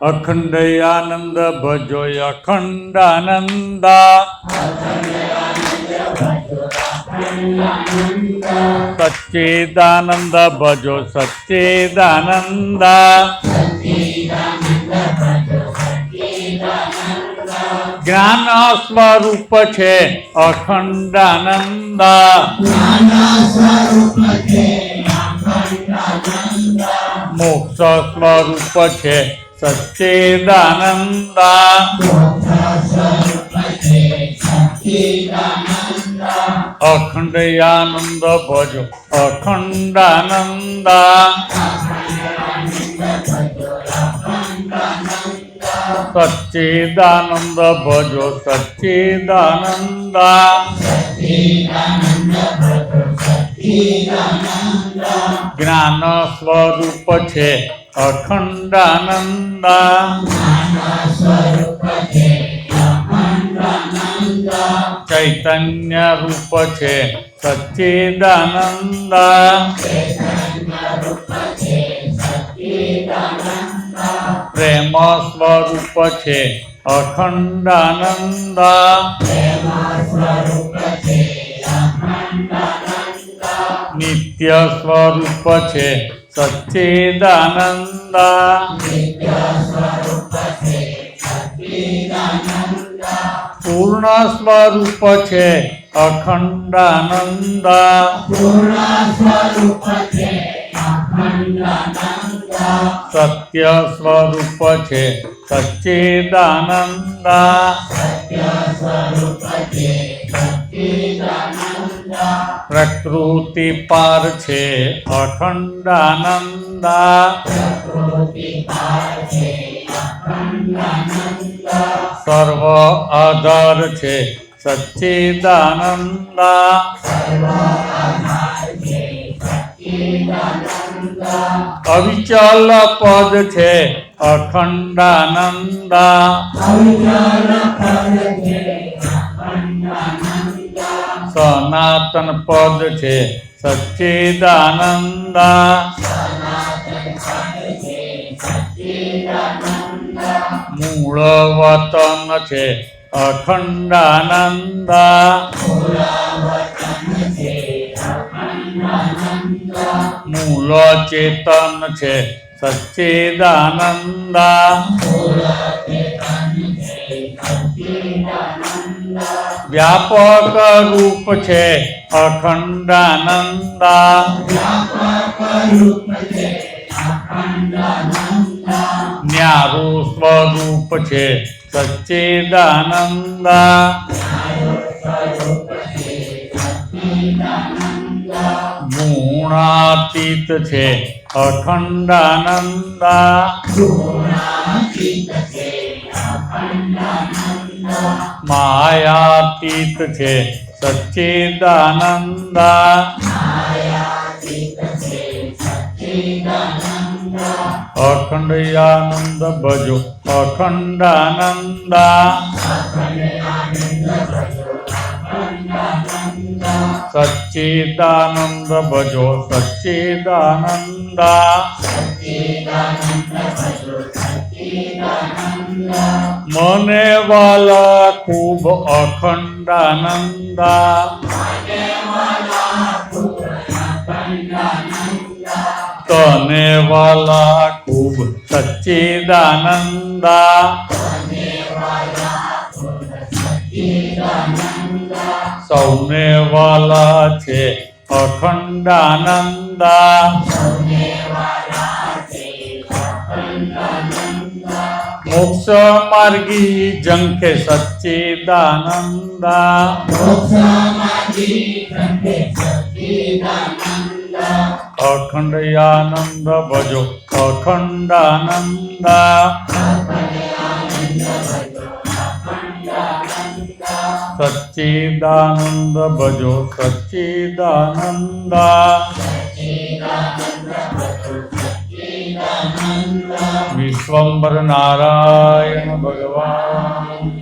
અખંડ આનંદ ભજો અખંડાનંદા. સચ્ચેદાનંદ ભજો સચ્ચેદાનંદ. જ્ઞાન સ્વરૂપ છે અખંડાનંદા. મોક્ષ સ્વરૂપ છે સચ્ચિદાનંદા અખંડ આનંદ ભજો અખંડાનંદા સચ્ચિદાનંદ ભજો સચ્ચિદાનંદા જ્ઞાન સ્વરૂપ છે અખંડાનંદા ચૈતન્ય રૂપ છે સચ્ચિદાનંદા પ્રેમ સ્વરૂપ છે અખંડાનંદા નિત્ય સ્વરૂપ છે સચ્ચિદાનંદા પૂર્ણ સ્વરૂપ છે અખંડાનંદા સત્ય સ્વરૂપ છે સચ્ચિદાનંદા પ્રકૃતિ પાર છે અખંડાનંદા. સર્વ આધાર છે સચ્ચિદાનંદા. અવિચલ પદ છે અખંડાનંદા. સનાતન પદ છે સચ્ચિદાનંદા મૂળ વતન છે અખંડાનંદા મૂળ ચેતન છે સચ્ચિદાનંદા વ્યાપક રૂપ છે અખંડાનંદા ન્યારું સ્વરૂપ છે સચ્ચિદાનંદા ગુણાતીત છે અખંડાનંદા માયાતીત છે સચ્ચિદાનંદા. અખંડ આનંદ ભજો અખંડાનંદા. સચ્ચિદાનંદ ભજો સચ્ચિદાનંદા. મને વાલા ખૂબ અખંડાનંદા. તને વાલા ખૂબ સચ્ચિદાનંદા. સૌને વાલા છે અખંડાનંદા. મોક્ષ માર્ગી જંખે સચ્ચિદાનંદા. અખંડ આનંદ ભજો અખંડાનંદા. સચ્ચિદાનંદ ભજો સચ્ચિદાનંદા વિશ્વંભર નારાયણ ભગવાન